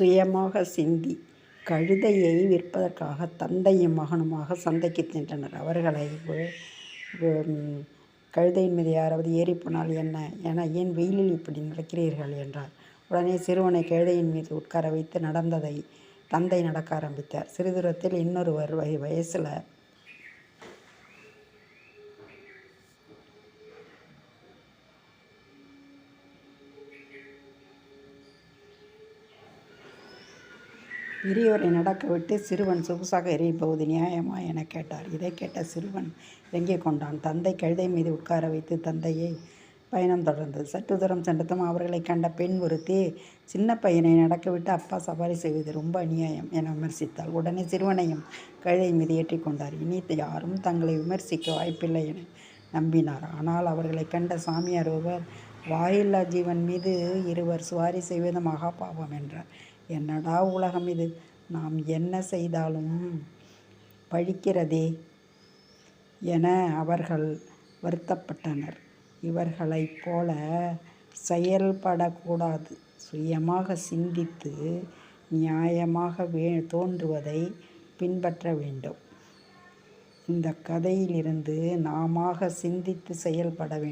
சுயமாக சிந்தி கழுதையை விற்பதற்காக தந்தையும் மகனுமாக சந்தைக்கு சென்றனர். அவர்களை கழுதையின் மீது யாராவது ஏறிப்போனால் என்ன? என ஏன் வெயிலில் இப்படி நடக்கிறீர்கள்? என்றார். உடனே சிறுவனை கழுதையின் மீது உட்கார வைத்து நடந்ததை தந்தை நடக்க ஆரம்பித்தார். சிறு தூரத்தில் இன்னொருவர் வயசில் பெரியவரை நடக்க விட்டு சிறுவன் சொகுசாக எறியப்போவது நியாயமா? என கேட்டார். இதைக் கேட்ட சிறுவன் இறங்கிக் கொண்டான். தந்தை கழுதை மீது உட்கார வைத்து தந்தையை பயணம் தொடர்ந்தது. சற்று தூரம் சென்றதும் அவர்களை கண்ட பெண் ஒருத்தி சின்ன பையனை நடக்கவிட்டு அப்பா சவாரி செய்வது ரொம்ப அநியாயம் என விமர்சித்தாள். உடனே சிறுவனையும் கழுதை மீது ஏற்றிக் கொண்டார். இனி யாரும் தங்களை விமர்சிக்க வாய்ப்பில்லை என நம்பினார். ஆனால் அவர்களை கண்ட சாமியார் ஒருவர் வாயில்லா ஜீவன் மீது இருவர் சுவாரி செய்வது மகா பாவம் என்றார். என்னடா உலகம் இது. நாம் என்ன செய்தாலும் பழிக்கிறதே என அவர்கள் வருத்தப்பட்டனர். இவர்களைப் போல செயல்படக்கூடாது. சுயமாக சிந்தித்து நியாயமாக வே தோன்றுவதை பின்பற்ற வேண்டும். இந்தக் கதையிலிருந்து நாமாக சிந்தித்து செயல்பட வேண்டும்.